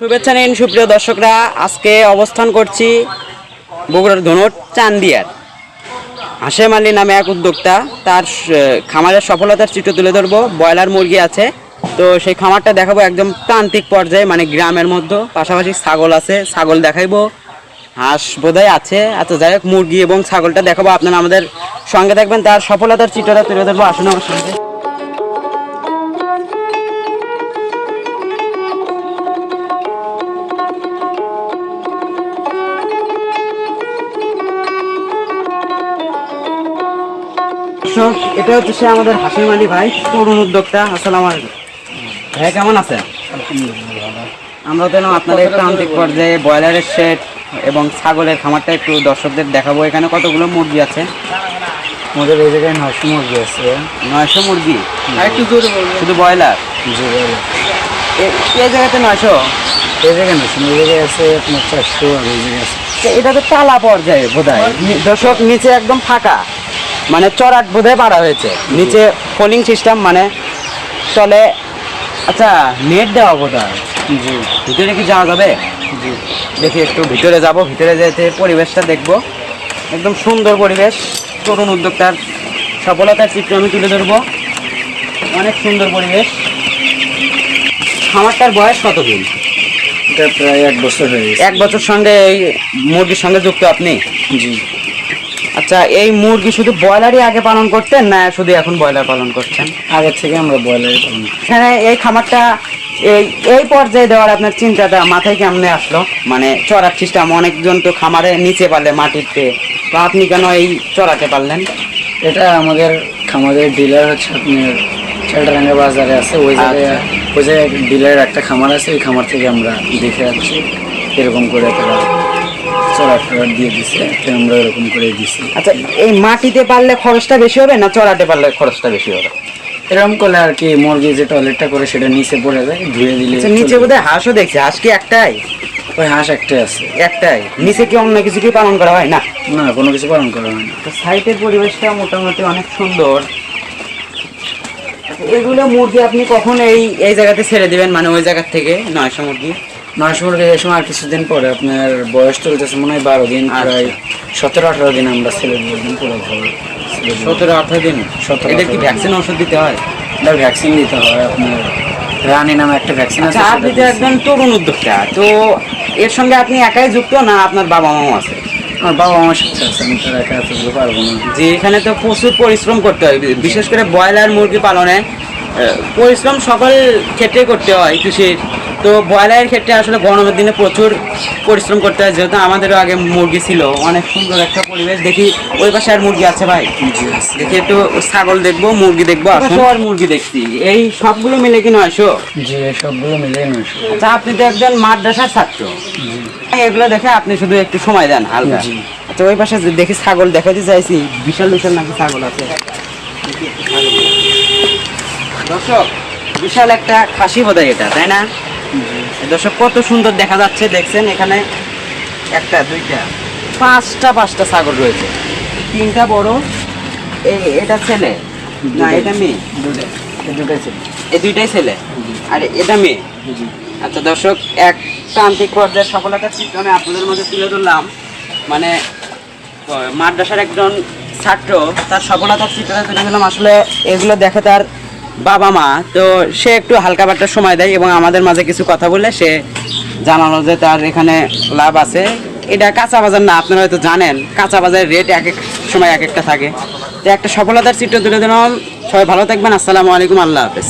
শুভেচ্ছা নিন সুপ্রিয় দর্শকরা। আজকে অবস্থান করছি বগুড়ার ধনুট চান্দিয়ার। হাসেম আলী নামে এক উদ্যোক্তা, তার খামারের সফলতার চিত্র তুলে ধরবো। ব্রয়লার মুরগি আছে। তো সেই খামারটা দেখাবো একদম প্রান্তিক পর্যায়ে মানে গ্রামের মধ্যে। পাশাপাশি ছাগল আছে, ছাগল দেখাইবো। হাঁস বোধহয় আছে। আচ্ছা যাই হোক, মুরগি এবং ছাগলটা দেখাবো আপনারা আমাদের সঙ্গে থাকবেন। তার সফলতার চিত্রটা তুলে ধরবো। আসুন আমার সঙ্গে। দর্শক, এটা হচ্ছে সে আমাদের হাসিম আলী ভাই তরুণ উদ্যোক্তা আসসালামু আলাইকুম। ভাই কেমন আছেন? আমরা তো আপনাদের প্রান্তিক পর্যায়ে ব্রয়লারের শেড এবং ছাগলের খামারটা একটু দর্শকদের দেখাবো। এখানে কতগুলো মুরগি আছে? আমাদের এই জায়গায় নশো মুরগি আছে। নয়শো মুরগি? শুধু ব্রয়লার? এই জায়গাতে নয়শো? এই জায়গায় নশো এই জায়গায় আছে আপনার চারশো আর এই জায়গায় আছে। এটা তো তালা পর্যায়ে বোধ হয় দর্শক নিচে একদম ফাঁকা। মানে চড়াট বোধহয় পাড়া হয়েছে। নিচে ফোলিং সিস্টেম মানে চলে আচ্ছা নেট দেওয়া বোধ জি। ভিতরে কি যাওয়া যাবে? জি। দেখি একটু ভিতরে যাব ভিতরে যেতে পরিবেশটা দেখব। একদম সুন্দর পরিবেশ তরুণ উদ্যোক্তার সফলতার চিত্র আমি তুলে ধরবো। অনেক সুন্দর পরিবেশ। খামারটার বয়স কতদিন এটা প্রায় এক বছর হয়ে এক বছর সঙ্গে এই মুরগির সঙ্গে যুক্ত আপনি? জি। আচ্ছা এই মুরগি শুধু ব্রয়লারই আগে পালন করতেন না শুধু এখন ব্রয়লার পালন করছেন? আগের থেকে আমরা বয়লারই পালন করি। এখানে এই খামারটা এই এই পর্যায়ে দেওয়ার আপনার চিন্তাটা মাথায় কেমনে আসলো? মানে চড়ার সিস্টেম অনেকজন তো খামারে নিচে পারলে মাটিতে তো আপনি কেন এই চড়াতে পারলেন? এটা আমাদের খামারের ডিলার হচ্ছে আপনার চালটারাঙ্গা বাজারে আছে ওই জায়গায় ওই জায়গায় ডিলারের একটা খামার আছে ওই খামার থেকে আমরা দেখে যাচ্ছি এরকম করে তারা চড়া টড়া দিয়ে দিছে আমরা এরকম করে দিছি। আচ্ছা এই মাটিতে পারলে খরচটা বেশি হবে না চড়াতে পারলে খরচটা বেশি হবে? এরকম করলে আর কি মুরগি যে টয়লেটটা করে সেটা নিচে পড়ে যায় ধুয়ে দিলে আচ্ছা নিচে বোধহয় হাঁসও দেখছি হাঁস কি একটাই? ওই হাঁস একটাই আছে। একটাই? নিচে কি অন্য কিছু কি পালন করা হয় না? না কোনো কিছু পালন করা হয় না। তো সাইটের পরিবেশটা মোটামুটি অনেক সুন্দর। আচ্ছা, এগুলো মুরগি আপনি কখন এই এই জায়গাতে ছেড়ে দিবেন? মানে ওই জায়গা থেকে নয়শো মুরগি? নয়শো মুরগি এই সময় আর কিছুদিন পরে আপনার বয়স চলতেছে মনে হয় বারো দিন আচ্ছা। প্রায় সতেরো আঠারো দিন আমরা ছেলে দিন পুরো সতেরো আঠারো দিন? সতেরো, এদের কি ভ্যাকসিন ওষুধ দিতে হয়? এটা ভ্যাকসিন দিতে হয় আপনার রানী নামে একটা ভ্যাকসিন আছে আচ্ছা আপনি তো দিচ্ছি। একজন তরুণ উদ্যোক্তা তো এর সঙ্গে আপনি একাই যুক্ত না আপনার বাবা মাও আছে? আমার বাবা আমার সাথে আছে আমি তার একা থাকতে পারব না। যে এখানে তো প্রচুর পরিশ্রম করতে হয় বিশেষ করে ব্রয়লার মুরগি পালনে পরিশ্রম সকল ক্ষেত্রে করতে হয় কৃষির। তো ব্রয়লারের ক্ষেত্রে আসলে গরমের দিনে প্রচুর পরিশ্রম করতে হয় যেহেতু আমাদেরও আগে মুরগি ছিল। অনেক সুন্দর একটা পরিবেশ। দেখি ওই পাশে আর মুরগি আছে ভাই। দেখি একটু ছাগল দেখব মুরগি দেখব আর মুরগি দেখছি। এই সবগুলো মিলে কি নয়শো জি সবগুলো মিলিয়ে নয়শো আচ্ছা আপনি তো একজন মাদ্রাসার ছাত্র। এগুলো দেখে আপনি শুধু একটু সময় দেন হালকা। আচ্ছা ওই পাশে দেখি ছাগল দেখাতে চাইছি বিশাল বিশাল নাকি ছাগল আছে। দর্শক বিশাল একটা খাসি বোধ এটা তাই না? দর্শক কত সুন্দর দেখা যাচ্ছে দেখছেন এখানে একটা দুইটা পাঁচটা পাঁচটা ছাগল রয়েছে। তিনটা বড় এই এটা ছেলে? না এটা মেয়ে। দুটাই ছিল। এই দুইটাই ছেলে? আর এটা মেয়ে? আচ্ছা দর্শক এক প্রান্তিক পর্যায়ে সফলতার চিত্র আমি আপনাদের মধ্যে তুলে ধরলাম। মানে মাদ্রাসার একজন ছাত্র তার সফলতার চিত্রটা তুলে ধরলাম। আসলে এগুলো দেখে তার বাবা মা, তো সে একটু হালকা পাট্টা সময় দেয় এবং আমাদের মাঝে কিছু কথা বলে সে জানালো যে তার এখানে লাভ আছে। এটা কাঁচা বাজার না, আপনারা হয়তো জানেন, কাঁচা বাজারের রেট এক এক সময় এক একটা থাকে। তো একটা সফলতার চিত্র তুলে দিলাম সবাই ভালো থাকবেন, আসসালামু আলাইকুম, আল্লাহ হাফেজ।